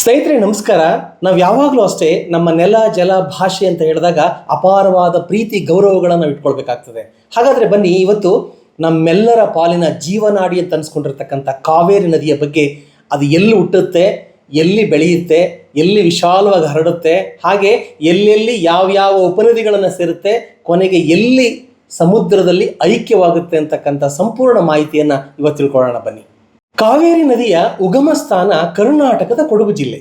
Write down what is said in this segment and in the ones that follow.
ಸ್ನೇಹಿತರೆ, ನಮಸ್ಕಾರ. ನಾವು ಯಾವಾಗಲೂ ಅಷ್ಟೇ ನಮ್ಮ ನೆಲ, ಜಲ, ಭಾಷೆ ಅಂತ ಹೇಳಿದಾಗ ಅಪಾರವಾದ ಪ್ರೀತಿ, ಗೌರವಗಳನ್ನು ಇಟ್ಕೊಳ್ಬೇಕಾಗ್ತದೆ. ಹಾಗಾದರೆ ಬನ್ನಿ, ಇವತ್ತು ನಮ್ಮೆಲ್ಲರ ಪಾಲಿನ ಜೀವನಾಡಿ ಅಂತ ಅನ್ಸ್ಕೊಂಡಿರ್ತಕ್ಕಂಥ ಕಾವೇರಿ ನದಿಯ ಬಗ್ಗೆ ಅದು ಎಲ್ಲಿ ಹುಟ್ಟುತ್ತೆ, ಎಲ್ಲಿ ಬೆಳೆಯುತ್ತೆ, ಎಲ್ಲಿ ವಿಶಾಲವಾಗಿ ಹರಡುತ್ತೆ, ಹಾಗೆ ಎಲ್ಲೆಲ್ಲಿ ಯಾವ್ಯಾವ ಉಪನದಿಗಳನ್ನು ಸೇರುತ್ತೆ, ಕೊನೆಗೆ ಎಲ್ಲಿ ಸಮುದ್ರದಲ್ಲಿ ಐಕ್ಯವಾಗುತ್ತೆ ಅಂತಕ್ಕಂಥ ಸಂಪೂರ್ಣ ಮಾಹಿತಿಯನ್ನು ಇವತ್ತು ತಿಳ್ಕೊಳ್ಳೋಣ ಬನ್ನಿ. ಕಾವೇರಿ ನದಿಯ ಉಗಮ ಸ್ಥಾನ ಕರ್ನಾಟಕದ ಕೊಡಗು ಜಿಲ್ಲೆ.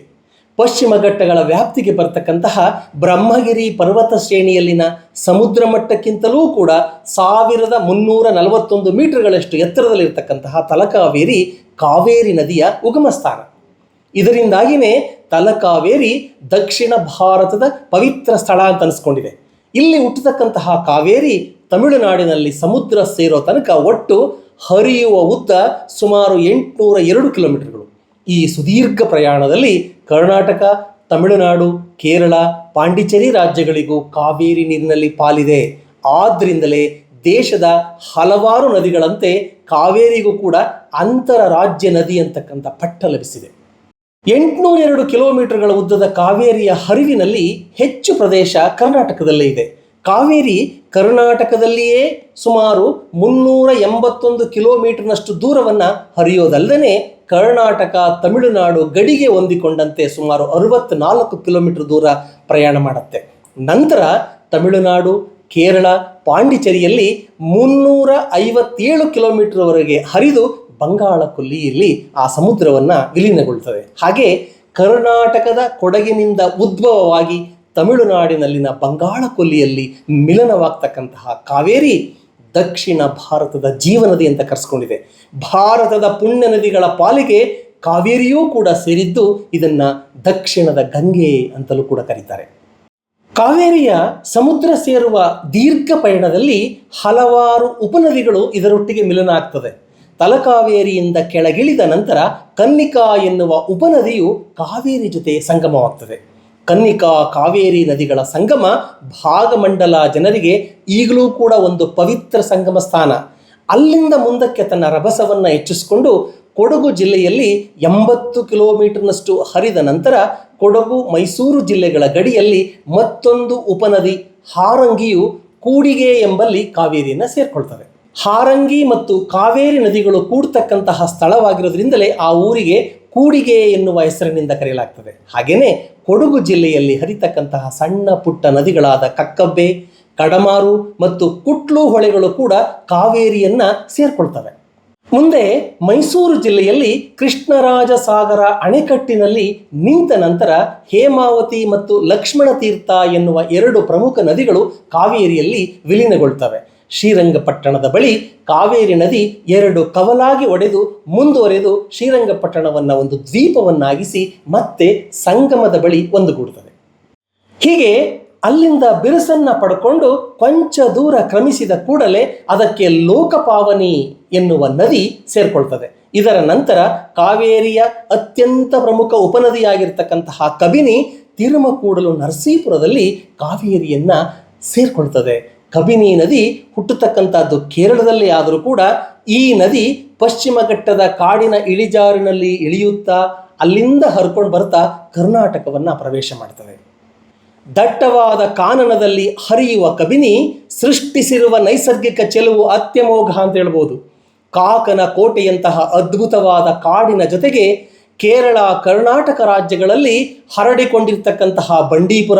ಪಶ್ಚಿಮ ಘಟ್ಟಗಳ ವ್ಯಾಪ್ತಿಗೆ ಬರ್ತಕ್ಕಂತಹ ಬ್ರಹ್ಮಗಿರಿ ಪರ್ವತ ಶ್ರೇಣಿಯಲ್ಲಿನ ಸಮುದ್ರ ಮಟ್ಟಕ್ಕಿಂತಲೂ ಕೂಡ ಸಾವಿರದ ಮುನ್ನೂರ ನಲವತ್ತೊಂದು ಮೀಟರ್ಗಳಷ್ಟು ಎತ್ತರದಲ್ಲಿರ್ತಕ್ಕಂತಹ ತಲಕಾವೇರಿ ಕಾವೇರಿ ನದಿಯ ಉಗಮ ಸ್ಥಾನ. ಇದರಿಂದಾಗಿಯೇ ತಲಕಾವೇರಿ ದಕ್ಷಿಣ ಭಾರತದ ಪವಿತ್ರ ಸ್ಥಳ ಅಂತ ಅನಿಸ್ಕೊಂಡಿದೆ. ಇಲ್ಲಿ ಹುಟ್ಟತಕ್ಕಂತಹ ಕಾವೇರಿ ತಮಿಳುನಾಡಿನಲ್ಲಿ ಸಮುದ್ರ ಸೇರೋ ತನಕ ಒಟ್ಟು ಹರಿಯುವ ಉದ್ದ ಸುಮಾರು ಎಂಟುನೂರ ಎರಡು ಕಿಲೋಮೀಟರ್ಗಳು. ಈ ಸುದೀರ್ಘ ಪ್ರಯಾಣದಲ್ಲಿ ಕರ್ನಾಟಕ, ತಮಿಳುನಾಡು, ಕೇರಳ, ಪಾಂಡಿಚೇರಿ ರಾಜ್ಯಗಳಿಗೂ ಕಾವೇರಿ ನೀರಿನಲ್ಲಿ ಪಾಲಿದೆ. ಆದ್ದರಿಂದಲೇ ದೇಶದ ಹಲವಾರು ನದಿಗಳಂತೆ ಕಾವೇರಿಗೂ ಕೂಡ ಅಂತರ ರಾಜ್ಯ ನದಿ ಅಂತಕ್ಕಂಥ ಪಟ್ಟ ಲಭಿಸಿದೆ. ಎಂಟುನೂರ ಎರಡು ಕಿಲೋಮೀಟರ್ಗಳ ಉದ್ದದ ಕಾವೇರಿಯ ಹರಿವಿನಲ್ಲಿ ಹೆಚ್ಚು ಪ್ರದೇಶ ಕರ್ನಾಟಕದಲ್ಲೇ ಇದೆ. ಕಾವೇರಿ ಕರ್ನಾಟಕದಲ್ಲಿಯೇ ಸುಮಾರು ಮುನ್ನೂರ ಎಂಬತ್ತೊಂದು ಕಿಲೋಮೀಟರ್ನಷ್ಟು ದೂರವನ್ನು ಹರಿಯೋದಲ್ಲದೆ ಕರ್ನಾಟಕ, ತಮಿಳುನಾಡು ಗಡಿಗೆ ಹೊಂದಿಕೊಂಡಂತೆ ಸುಮಾರು ಅರವತ್ನಾಲ್ಕು ಕಿಲೋಮೀಟರ್ ದೂರ ಪ್ರಯಾಣ ಮಾಡುತ್ತೆ. ನಂತರ ತಮಿಳುನಾಡು, ಕೇರಳ, ಪಾಂಡಿಚೇರಿಯಲ್ಲಿ ಮುನ್ನೂರ ಐವತ್ತೇಳು ಕಿಲೋಮೀಟರ್ವರೆಗೆ ಹರಿದು ಬಂಗಾಳ ಕೊಲ್ಲಿಯಲ್ಲಿ ಆ ಸಮುದ್ರವನ್ನು ವಿಲೀನಗೊಳ್ತದೆ ಹಾಗೆ ಕರ್ನಾಟಕದ ಕೊಡಗಿನಿಂದ ಉದ್ಭವವಾಗಿ ತಮಿಳುನಾಡಿನಲ್ಲಿನ ಬಂಗಾಳ ಕೊಲ್ಲಿಯಲ್ಲಿ ಮಿಲನವಾಗ್ತಕ್ಕಂತಹ ಕಾವೇರಿ ದಕ್ಷಿಣ ಭಾರತದ ಜೀವನದಿ ಅಂತ ಕರೆಸ್ಕೊಂಡಿದೆ. ಭಾರತದ ಪುಣ್ಯ ನದಿಗಳ ಪಾಲಿಗೆ ಕಾವೇರಿಯೂ ಕೂಡ ಸೇರಿದ್ದು ಇದನ್ನು ದಕ್ಷಿಣದ ಗಂಗೆ ಅಂತಲೂ ಕೂಡ ಕರೀತಾರೆ. ಕಾವೇರಿಯ ಸಮುದ್ರ ಸೇರುವ ದೀರ್ಘ ಪಯಣದಲ್ಲಿ ಹಲವಾರು ಉಪನದಿಗಳು ಇದರೊಟ್ಟಿಗೆ ಮಿಲನ ಆಗ್ತದೆ. ತಲಕಾವೇರಿಯಿಂದ ಕೆಳಗಿಳಿದ ನಂತರ ಕನ್ನಿಕಾ ಎನ್ನುವ ಉಪನದಿಯು ಕಾವೇರಿ ಜೊತೆ ಸಂಗಮವಾಗ್ತದೆ. ಕನ್ನಿಕಾ ಕಾವೇರಿ ನದಿಗಳ ಸಂಗಮ ಭಾಗಮಂಡಲ ಜನರಿಗೆ ಈಗಲೂ ಕೂಡ ಒಂದು ಪವಿತ್ರ ಸಂಗಮ ಸ್ಥಾನ. ಅಲ್ಲಿಂದ ಮುಂದಕ್ಕೆ ತನ್ನ ರಭಸವನ್ನು ಹೆಚ್ಚಿಸಿಕೊಂಡು ಕೊಡಗು ಜಿಲ್ಲೆಯಲ್ಲಿ ಎಂಬತ್ತು ಕಿಲೋಮೀಟರ್ನಷ್ಟು ಹರಿದ ನಂತರ ಕೊಡಗು, ಮೈಸೂರು ಜಿಲ್ಲೆಗಳ ಗಡಿಯಲ್ಲಿ ಮತ್ತೊಂದು ಉಪನದಿ ಹಾರಂಗಿಯು ಕೂಡಿಗೆ ಎಂಬಲ್ಲಿ ಕಾವೇರಿಯನ್ನು ಸೇರ್ಕೊಳ್ತವೆ ಹಾರಂಗಿ ಮತ್ತು ಕಾವೇರಿ ನದಿಗಳು ಕೂಡ್ತಕ್ಕಂತಹ ಸ್ಥಳವಾಗಿರೋದ್ರಿಂದಲೇ ಆ ಊರಿಗೆ ಕೂಡಿಗೆ ಎನ್ನುವ ಹೆಸರಿನಿಂದ ಕರೆಯಲಾಗ್ತದೆ. ಹಾಗೆಯೇ ಕೊಡಗು ಜಿಲ್ಲೆಯಲ್ಲಿ ಹರಿತಕ್ಕಂತಹ ಸಣ್ಣ ಪುಟ್ಟ ನದಿಗಳಾದ ಕಕ್ಕಬ್ಬೆ, ಕಡಮಾರು ಮತ್ತು ಕುಟ್ಲು ಹೊಳೆಗಳು ಕೂಡ ಕಾವೇರಿಯನ್ನ ಸೇರ್ಕೊಳ್ತವೆ. ಮುಂದೆ ಮೈಸೂರು ಜಿಲ್ಲೆಯಲ್ಲಿ ಕೃಷ್ಣರಾಜ ಸಾಗರ ಅಣೆಕಟ್ಟಿನಲ್ಲಿ ನಿಂತ ನಂತರ ಹೇಮಾವತಿ ಮತ್ತು ಲಕ್ಷ್ಮಣ ತೀರ್ಥ ಎನ್ನುವ ಎರಡು ಪ್ರಮುಖ ನದಿಗಳು ಕಾವೇರಿಯಲ್ಲಿ ವಿಲೀನಗೊಳ್ತವೆ. ಶ್ರೀರಂಗಪಟ್ಟಣದ ಬಳಿ ಕಾವೇರಿ ನದಿ ಎರಡು ಕವಲಾಗಿ ಒಡೆದು ಮುಂದುವರೆದು ಶ್ರೀರಂಗಪಟ್ಟಣವನ್ನು ಒಂದು ದ್ವೀಪವನ್ನಾಗಿಸಿ ಮತ್ತೆ ಸಂಗಮದ ಬಳಿ ಒಂದುಗೂಡುತ್ತದೆ ಹೀಗೆ ಅಲ್ಲಿಂದ ಬಿರುಸನ್ನು ಪಡ್ಕೊಂಡು ಕೊಂಚ ದೂರ ಕ್ರಮಿಸಿದ ಕೂಡಲೇ ಅದಕ್ಕೆ ಲೋಕಪಾವನಿ ಎನ್ನುವ ನದಿ ಸೇರ್ಕೊಳ್ತದೆ. ಇದರ ನಂತರ ಕಾವೇರಿಯ ಅತ್ಯಂತ ಪ್ರಮುಖ ಉಪನದಿಯಾಗಿರ್ತಕ್ಕಂತಹ ಕಬಿನಿ ತಿರುಮಕೂಡಲು ನರಸೀಪುರದಲ್ಲಿ ಕಾವೇರಿಯನ್ನ ಸೇರ್ಕೊಳ್ತದೆ. ಕಬಿನಿ ನದಿ ಹುಟ್ಟತಕ್ಕಂಥದ್ದು ಕೇರಳದಲ್ಲಿ ಆದರೂ ಕೂಡ ಈ ನದಿ ಪಶ್ಚಿಮ ಘಟ್ಟದ ಕಾಡಿನ ಇಳಿಜಾರಿನಲ್ಲಿ ಇಳಿಯುತ್ತಾ ಅಲ್ಲಿಂದ ಹರ್ಕೊಂಡು ಬರ್ತಾ ಕರ್ನಾಟಕವನ್ನು ಪ್ರವೇಶ ಮಾಡ್ತದೆ. ದಟ್ಟವಾದ ಕಾನನದಲ್ಲಿ ಹರಿಯುವ ಕಬಿನಿ ಸೃಷ್ಟಿಸಿರುವ ನೈಸರ್ಗಿಕ ಚೆಲುವು ಅತ್ಯಮೋಘ ಅಂತ ಹೇಳ್ಬೋದು. ಕಾಕನ ಕೋಟೆಯಂತಹ ಅದ್ಭುತವಾದ ಕಾಡಿನ ಜೊತೆಗೆ ಕೇರಳ, ಕರ್ನಾಟಕ ರಾಜ್ಯಗಳಲ್ಲಿ ಹರಡಿಕೊಂಡಿರ್ತಕ್ಕಂತಹ ಬಂಡೀಪುರ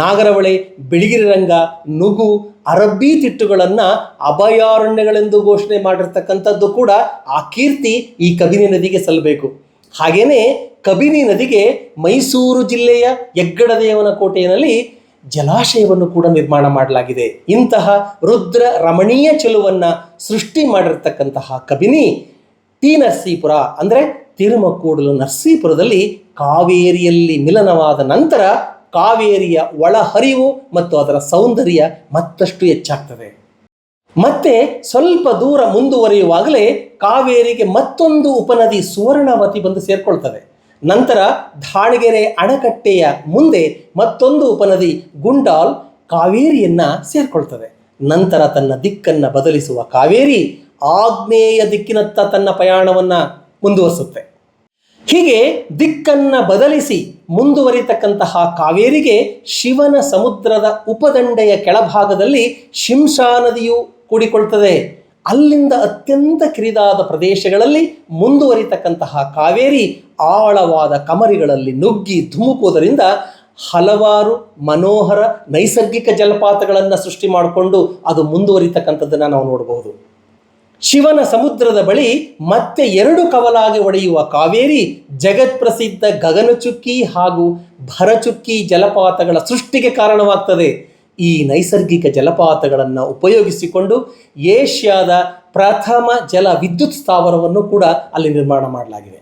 ನಾಗರಹೊಳೆ ಬಿಳಿಗಿರಿರಂಗ, ನುಗು, ಅರಬ್ಬಿ ತಿಟ್ಟುಗಳನ್ನು ಅಭಯಾರಣ್ಯಗಳೆಂದು ಘೋಷಣೆ ಮಾಡಿರ್ತಕ್ಕಂಥದ್ದು ಕೂಡ ಆ ಕೀರ್ತಿ ಈ ಕಬಿನಿ ನದಿಗೆ ಸಲ್ಲಬೇಕು. ಹಾಗೆಯೇ ಕಬಿನಿ ನದಿಗೆ ಮೈಸೂರು ಜಿಲ್ಲೆಯ ಹೆಗ್ಗಡದೇವನ ಕೋಟೆಯಲ್ಲಿ ಜಲಾಶಯವನ್ನು ಕೂಡ ನಿರ್ಮಾಣ ಮಾಡಲಾಗಿದೆ. ಇಂತಹ ರುದ್ರ ರಮಣೀಯ ಚೆಲುವನ್ನು ಸೃಷ್ಟಿ ಮಾಡಿರ್ತಕ್ಕಂತಹ ಕಬಿನಿ ಟಿ ನರಸೀಪುರ ಅಂದರೆ ತಿರುಮಕೂಡಲು ನರಸೀಪುರದಲ್ಲಿ ಕಾವೇರಿಯಲ್ಲಿ ಮಿಲನವಾದ ನಂತರ ಕಾವೇರಿಯ ಒಳಹರಿವು ಮತ್ತು ಅದರ ಸೌಂದರ್ಯ ಮತ್ತಷ್ಟು ಹೆಚ್ಚಾಗ್ತದೆ. ಮತ್ತೆ ಸ್ವಲ್ಪ ದೂರ ಮುಂದುವರಿಯುವಾಗಲೇ ಕಾವೇರಿಗೆ ಮತ್ತೊಂದು ಉಪನದಿ ಸುವರ್ಣವತಿ ಬಂದು ಸೇರಿಕೊಳ್ತದೆ. ನಂತರ ದಾವಣಗೆರೆ ಅಣೆಕಟ್ಟೆಯ ಮುಂದೆ ಮತ್ತೊಂದು ಉಪನದಿ ಗುಂಡಾಲ್ ಕಾವೇರಿಯನ್ನ ಸೇರಿಕೊಳ್ತದೆ. ನಂತರ ತನ್ನ ದಿಕ್ಕನ್ನು ಬದಲಿಸುವ ಕಾವೇರಿ ಆಗ್ನೇಯ ದಿಕ್ಕಿನತ್ತ ತನ್ನ ಪ್ರಯಾಣವನ್ನು ಮುಂದುವರಿಸುತ್ತೆ. ಹೀಗೆ ದಿಕ್ಕನ್ನ ಬದಲಿಸಿ ಮುಂದುವರಿತಕ್ಕಂತಹ ಕಾವೇರಿಗೆ ಶಿವನ ಸಮುದ್ರದ ಉಪದಂಡೆಯ ಕೆಳಭಾಗದಲ್ಲಿ ಶಿಂಷಾ ನದಿಯು ಕೂಡಿಕೊಳ್ತದೆ. ಅಲ್ಲಿಂದ ಅತ್ಯಂತ ಕಿರಿದಾದ ಪ್ರದೇಶಗಳಲ್ಲಿ ಮುಂದುವರಿತಕ್ಕಂತಹ ಕಾವೇರಿ ಆಳವಾದ ಕಮರಿಗಳಲ್ಲಿ ನುಗ್ಗಿ ಧುಮುಕುವುದರಿಂದ ಹಲವಾರು ಮನೋಹರ ನೈಸರ್ಗಿಕ ಜಲಪಾತಗಳನ್ನು ಸೃಷ್ಟಿ ಮಾಡಿಕೊಂಡು ಅದು ಮುಂದುವರಿತಕ್ಕಂಥದ್ದನ್ನು ನಾವು ನೋಡಬಹುದು ಶಿವನ ಸಮುದ್ರದ ಬಳಿ ಮತ್ತೆ ಎರಡು ಕವಲಾಗಿ ಒಡೆಯುವ ಕಾವೇರಿ ಜಗತ್ಪ್ರಸಿದ್ಧ ಗಗನಚುಕ್ಕಿ ಹಾಗೂ ಭರಚುಕ್ಕಿ ಜಲಪಾತಗಳ ಸೃಷ್ಟಿಗೆ ಕಾರಣವಾಗ್ತದೆ. ಈ ನೈಸರ್ಗಿಕ ಜಲಪಾತಗಳನ್ನು ಉಪಯೋಗಿಸಿಕೊಂಡು ಏಷ್ಯಾದ ಪ್ರಥಮ ಜಲ ವಿದ್ಯುತ್ ಸ್ಥಾವರವನ್ನು ಕೂಡ ಅಲ್ಲಿ ನಿರ್ಮಾಣ ಮಾಡಲಾಗಿದೆ.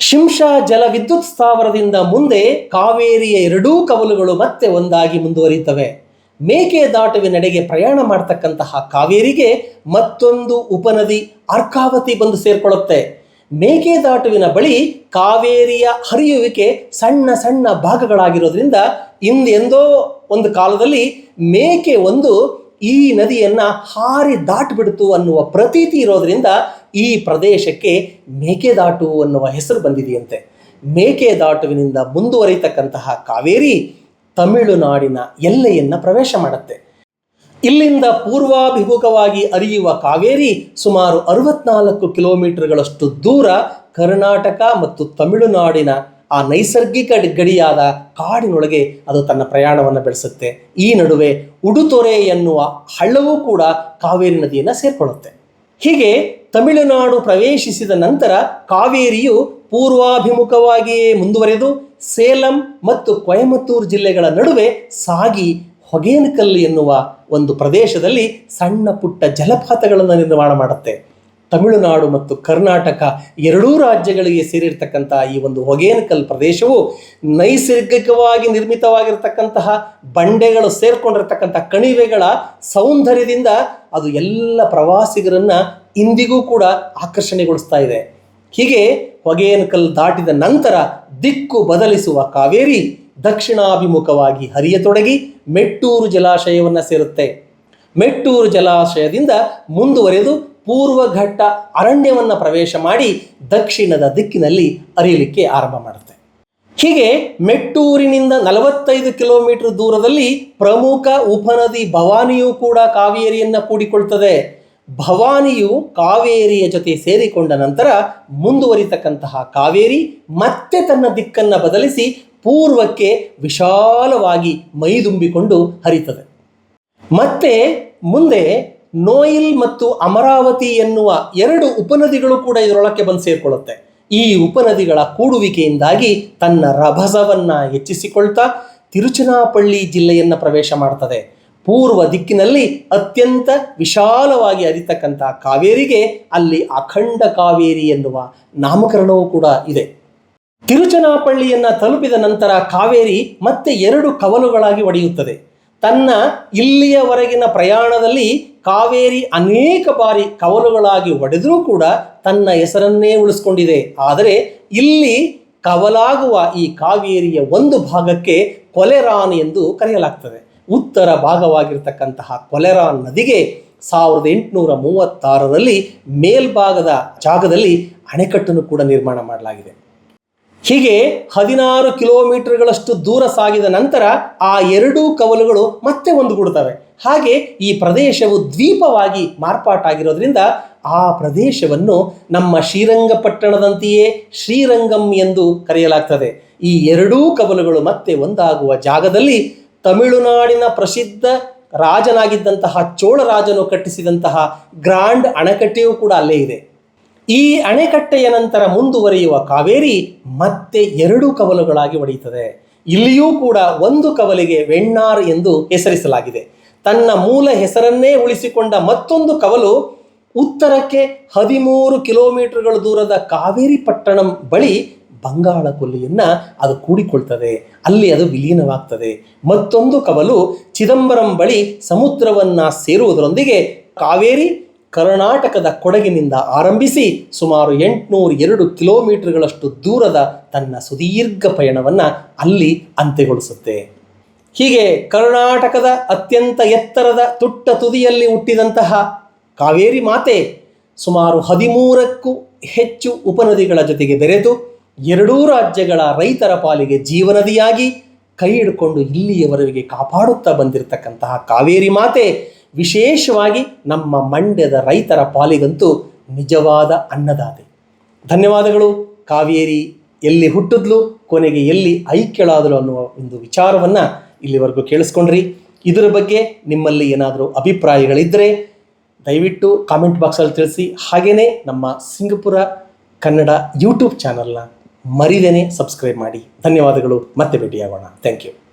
ಶಿಂಷಾ ಜಲ ವಿದ್ಯುತ್ ಸ್ಥಾವರದಿಂದ ಮುಂದೆ ಕಾವೇರಿಯ ಎರಡೂ ಕವಲುಗಳು ಮತ್ತೆ ಒಂದಾಗಿ ಮುಂದುವರಿತವೆ ಮೇಕೆದಾಟುವಿನೆಡೆಗೆ ಪ್ರಯಾಣ ಮಾಡ್ತಕ್ಕಂತಹ ಕಾವೇರಿಗೆ ಮತ್ತೊಂದು ಉಪನದಿ ಅರ್ಕಾವತಿ ಬಂದು ಸೇರ್ಕೊಳ್ಳುತ್ತೆ. ಮೇಕೆದಾಟುವಿನ ಬಳಿ ಕಾವೇರಿಯ ಹರಿಯುವಿಕೆ ಸಣ್ಣ ಸಣ್ಣ ಭಾಗಗಳಾಗಿರೋದ್ರಿಂದ ಇಂದೆಂದೋ ಒಂದು ಕಾಲದಲ್ಲಿ ಮೇಕೆ ಒಂದು ಈ ನದಿಯನ್ನು ಹಾರಿ ದಾಟಿಬಿಡ್ತು ಅನ್ನುವ ಪ್ರತೀತಿ ಇರೋದರಿಂದ ಈ ಪ್ರದೇಶಕ್ಕೆ ಮೇಕೆದಾಟು ಅನ್ನುವ ಹೆಸರು ಬಂದಿದೆಯಂತೆ. ಮೇಕೆದಾಟುವಿನಿಂದ ಮುಂದುವರಿತಕ್ಕಂತಹ ಕಾವೇರಿ ತಮಿಳುನಾಡಿನ ಎಲ್ಲೆಯನ್ನು ಪ್ರವೇಶ ಮಾಡುತ್ತೆ. ಇಲ್ಲಿಂದ ಪೂರ್ವಾಭಿಮುಖವಾಗಿ ಅರಿಯುವ ಕಾವೇರಿ ಸುಮಾರು ಅರವತ್ನಾಲ್ಕು ಕಿಲೋಮೀಟರ್ಗಳಷ್ಟು ದೂರ ಕರ್ನಾಟಕ ಮತ್ತು ತಮಿಳುನಾಡಿನ ಆ ನೈಸರ್ಗಿಕ ಗಡಿಯಾದ ಕಾಡಿನೊಳಗೆ ಅದು ತನ್ನ ಪ್ರಯಾಣವನ್ನು ಬೆಳೆಸುತ್ತೆ. ಈ ನಡುವೆ ಉಡುತೊರೆ ಎನ್ನುವ ಹಳ್ಳವೂ ಕೂಡ ಕಾವೇರಿ ನದಿಯನ್ನು ಸೇರ್ಕೊಳ್ಳುತ್ತೆ. ಹೀಗೆ ತಮಿಳುನಾಡು ಪ್ರವೇಶಿಸಿದ ನಂತರ ಕಾವೇರಿಯು ಪೂರ್ವಾಭಿಮುಖವಾಗಿಯೇ ಮುಂದುವರೆದು ಸೇಲಂ ಮತ್ತು ಕೊಯಮತ್ತೂರು ಜಿಲ್ಲೆಗಳ ನಡುವೆ ಸಾಗಿ ಹೊಗೇನಕಲ್ ಎನ್ನುವ ಒಂದು ಪ್ರದೇಶದಲ್ಲಿ ಸಣ್ಣ ಪುಟ್ಟ ಜಲಪಾತಗಳನ್ನು ನಿರ್ಮಾಣ ಮಾಡುತ್ತೆ. ತಮಿಳುನಾಡು ಮತ್ತು ಕರ್ನಾಟಕ ಎರಡೂ ರಾಜ್ಯಗಳಿಗೆ ಸೇರಿರ್ತಕ್ಕಂಥ ಈ ಒಂದು ಹೊಗೇನಕಲ್ ಪ್ರದೇಶವು ನೈಸರ್ಗಿಕವಾಗಿ ನಿರ್ಮಿತವಾಗಿರ್ತಕ್ಕಂತಹ ಬಂಡೆಗಳು ಸೇರ್ಕೊಂಡಿರ್ತಕ್ಕಂಥ ಕಣಿವೆಗಳ ಸೌಂದರ್ಯದಿಂದ ಅದು ಎಲ್ಲ ಪ್ರವಾಸಿಗರನ್ನ ಇಂದಿಗೂ ಕೂಡ ಆಕರ್ಷಣೆಗೊಳಿಸ್ತಾ ಇದೆ. ಹೀಗೆ ಹೊಗೇನಕಲ್ ದಾಟಿದ ನಂತರ ದಿಕ್ಕು ಬದಲಿಸುವ ಕಾವೇರಿ ದಕ್ಷಿಣಾಭಿಮುಖವಾಗಿ ಹರಿಯತೊಡಗಿ ಮೆಟ್ಟೂರು ಜಲಾಶಯವನ್ನು ಸೇರುತ್ತೆ. ಮೆಟ್ಟೂರು ಜಲಾಶಯದಿಂದ ಮುಂದುವರೆದು ಪೂರ್ವಘಟ್ಟ ಅರಣ್ಯವನ್ನು ಪ್ರವೇಶ ಮಾಡಿ ದಕ್ಷಿಣದ ದಿಕ್ಕಿನಲ್ಲಿ ಅರಿಯಲಿಕ್ಕೆ ಆರಂಭ ಮಾಡುತ್ತೆ. ಹೀಗೆ ಮೆಟ್ಟೂರಿನಿಂದ ನಲವತ್ತೈದು ಕಿಲೋಮೀಟರ್ ದೂರದಲ್ಲಿ ಪ್ರಮುಖ ಉಪನದಿ ಭವಾನಿಯೂ ಕೂಡ ಕಾವೇರಿಯನ್ನು ಕೂಡಿಕೊಳ್ತದೆ. ಭವಾನಿಯು ಕಾವೇರಿಯ ಜೊತೆ ಸೇರಿಕೊಂಡ ನಂತರ ಮುಂದುವರಿತಕ್ಕಂತಹ ಕಾವೇರಿ ಮತ್ತೆ ತನ್ನ ದಿಕ್ಕನ್ನು ಬದಲಿಸಿ ಪೂರ್ವಕ್ಕೆ ವಿಶಾಲವಾಗಿ ಮೈದುಂಬಿಕೊಂಡು ಹರಿತದೆ. ಮತ್ತೆ ಮುಂದೆ ನೋಯಿಲ್ ಮತ್ತು ಅಮರಾವತಿ ಎನ್ನುವ ಎರಡು ಉಪನದಿಗಳು ಕೂಡ ಇದರೊಳಕ್ಕೆ ಬಂದು ಸೇರಿಕೊಳ್ಳುತ್ತೆ. ಈ ಉಪನದಿಗಳ ಕೂಡುವಿಕೆಯಿಂದಾಗಿ ತನ್ನ ರಭಸವನ್ನ ಹೆಚ್ಚಿಸಿಕೊಳ್ತಾ ತಿರುಚನಾಪಳ್ಳಿ ಜಿಲ್ಲೆಯನ್ನು ಪ್ರವೇಶ ಮಾಡ್ತದೆ. ಪೂರ್ವ ದಿಕ್ಕಿನಲ್ಲಿ ಅತ್ಯಂತ ವಿಶಾಲವಾಗಿ ಹರಿತಕ್ಕಂಥ ಕಾವೇರಿಗೆ ಅಲ್ಲಿ ಅಖಂಡ ಕಾವೇರಿ ಎನ್ನುವ ನಾಮಕರಣವೂ ಕೂಡ ಇದೆ. ತಿರುಚನಾಪಳ್ಳಿಯನ್ನು ತಲುಪಿದ ನಂತರ ಕಾವೇರಿ ಮತ್ತೆ ಎರಡು ಕವಲುಗಳಾಗಿ ಒಡೆಯುತ್ತದೆ. ತನ್ನ ಇಲ್ಲಿಯವರೆಗಿನ ಪ್ರಯಾಣದಲ್ಲಿ ಕಾವೇರಿ ಅನೇಕ ಬಾರಿ ಕವಲುಗಳಾಗಿ ಒಡೆದರೂ ಕೂಡ ತನ್ನ ಹೆಸರನ್ನೇ ಉಳಿಸ್ಕೊಂಡಿದೆ. ಆದರೆ ಇಲ್ಲಿ ಕವಲಾಗುವ ಈ ಕಾವೇರಿಯ ಒಂದು ಭಾಗಕ್ಕೆ ಕೊಲೆರಾನ್ ಎಂದು ಕರೆಯಲಾಗ್ತದೆ. ಉತ್ತರ ಭಾಗವಾಗಿರ್ತಕ್ಕಂತಹ ಕೊಲೆರಾ ನದಿಗೆ ಸಾವಿರದ ಎಂಟುನೂರ ಮೂವತ್ತಾರರಲ್ಲಿ ಮೇಲ್ಭಾಗದ ಜಾಗದಲ್ಲಿ ಅಣೆಕಟ್ಟನ್ನು ಕೂಡ ನಿರ್ಮಾಣ ಮಾಡಲಾಗಿದೆ. ಹೀಗೆ ಹದಿನಾರು ಕಿಲೋಮೀಟರ್ಗಳಷ್ಟು ದೂರ ಸಾಗಿದ ನಂತರ ಆ ಎರಡೂ ಕವಲುಗಳು ಮತ್ತೆ ಒಂದುಗೂಡುತ್ತವೆ. ಹಾಗೆ ಈ ಪ್ರದೇಶವು ದ್ವೀಪವಾಗಿ ಮಾರ್ಪಾಟಾಗಿರೋದ್ರಿಂದ ಆ ಪ್ರದೇಶವನ್ನು ನಮ್ಮ ಶ್ರೀರಂಗಪಟ್ಟಣದಂತೆಯೇ ಶ್ರೀರಂಗಂ ಎಂದು ಕರೆಯಲಾಗ್ತದೆ. ಈ ಎರಡೂ ಕವಲುಗಳು ಮತ್ತೆ ಒಂದಾಗುವ ಜಾಗದಲ್ಲಿ ತಮಿಳುನಾಡಿನ ಪ್ರಸಿದ್ಧ ರಾಜನಾಗಿದ್ದಂತಹ ಚೋಳರಾಜನು ಕಟ್ಟಿಸಿದಂತಹ ಗ್ರಾಂಡ್ ಅಣೆಕಟ್ಟೆಯೂ ಕೂಡ ಅಲ್ಲೇ ಇದೆ. ಈ ಅಣೆಕಟ್ಟೆಯ ನಂತರ ಮುಂದುವರಿಯುವ ಕಾವೇರಿ ಮತ್ತೆ ಎರಡು ಕವಲುಗಳಾಗಿ ಒಡೆಯುತ್ತದೆ. ಇಲ್ಲಿಯೂ ಕೂಡ ಒಂದು ಕವಲಿಗೆ ವೆಣ್ಣಾರ್ ಎಂದು ಹೆಸರಿಸಲಾಗಿದೆ. ತನ್ನ ಮೂಲ ಹೆಸರನ್ನೇ ಉಳಿಸಿಕೊಂಡ ಮತ್ತೊಂದು ಕವಲು ಉತ್ತರಕ್ಕೆ ಹದಿಮೂರು ಕಿಲೋಮೀಟರ್ಗಳ ದೂರದ ಕಾವೇರಿ ಪಟ್ಟಣಂ ಬಳಿ ಬಂಗಾಳ ಕೊಲ್ಲಿಯನ್ನು ಅದು ಕೂಡಿಕೊಳ್ತದೆ. ಅಲ್ಲಿ ಅದು ವಿಲೀನವಾಗ್ತದೆ. ಮತ್ತೊಂದು ಕವಲು ಚಿದಂಬರಂ ಬಳಿ ಸಮುದ್ರವನ್ನು ಸೇರುವುದರೊಂದಿಗೆ ಕಾವೇರಿ ಕರ್ನಾಟಕದ ಕೊಡಗಿನಿಂದ ಆರಂಭಿಸಿ ಸುಮಾರು ಎಂಟುನೂರು ಎರಡು ಕಿಲೋಮೀಟರ್ಗಳಷ್ಟು ದೂರದ ತನ್ನ ಸುದೀರ್ಘ ಪಯಣವನ್ನು ಅಲ್ಲಿ ಅಂತ್ಯಗೊಳಿಸುತ್ತೆ. ಹೀಗೆ ಕರ್ನಾಟಕದ ಅತ್ಯಂತ ಎತ್ತರದ ತುಟ್ಟ ತುದಿಯಲ್ಲಿ ಹುಟ್ಟಿದಂತಹ ಕಾವೇರಿ ಮಾತೆ ಸುಮಾರು ಹದಿಮೂರಕ್ಕೂ ಹೆಚ್ಚು ಉಪನದಿಗಳ ಜೊತೆಗೆ ಬೆರೆತು ಎರಡೂ ರಾಜ್ಯಗಳ ರೈತರ ಪಾಲಿಗೆ ಜೀವನದಿಯಾಗಿ ಕೈ ಹಿಡ್ಕೊಂಡು ಇಲ್ಲಿಯವರೆಗೆ ಕಾಪಾಡುತ್ತಾ ಬಂದಿರತಕ್ಕಂತಹ ಕಾವೇರಿ ಮಾತೆ ವಿಶೇಷವಾಗಿ ನಮ್ಮ ಮಂಡ್ಯದ ರೈತರ ಪಾಲಿಗಂತೂ ನಿಜವಾದ ಅನ್ನದಾತೆ. ಧನ್ಯವಾದಗಳು. ಕಾವೇರಿ ಎಲ್ಲಿ ಹುಟ್ಟಿದ್ಲು, ಕೊನೆಗೆ ಎಲ್ಲಿ ಐಕ್ಯಳಾದಳು ಅನ್ನುವ ಒಂದು ವಿಚಾರವನ್ನು ಇಲ್ಲಿವರೆಗೂ ಕೇಳಿಸ್ಕೊಂಡ್ರಿ. ಇದರ ಬಗ್ಗೆ ನಿಮ್ಮಲ್ಲಿ ಏನಾದರೂ ಅಭಿಪ್ರಾಯಗಳಿದ್ದರೆ ದಯವಿಟ್ಟು ಕಾಮೆಂಟ್ ಬಾಕ್ಸಲ್ಲಿ ತಿಳಿಸಿ. ಹಾಗೆಯೇ ನಮ್ಮ ಸಿಂಗಪುರ ಕನ್ನಡ ಯೂಟ್ಯೂಬ್ ಚಾನಲ್ನ ಮರಿದೇನೆ ಸಬ್ಸ್ಕ್ರೈಬ್ ಮಾಡಿ. ಧನ್ಯವಾದಗಳು. ಮತ್ತೆ ಭೇಟಿಯಾಗೋಣ. Thank you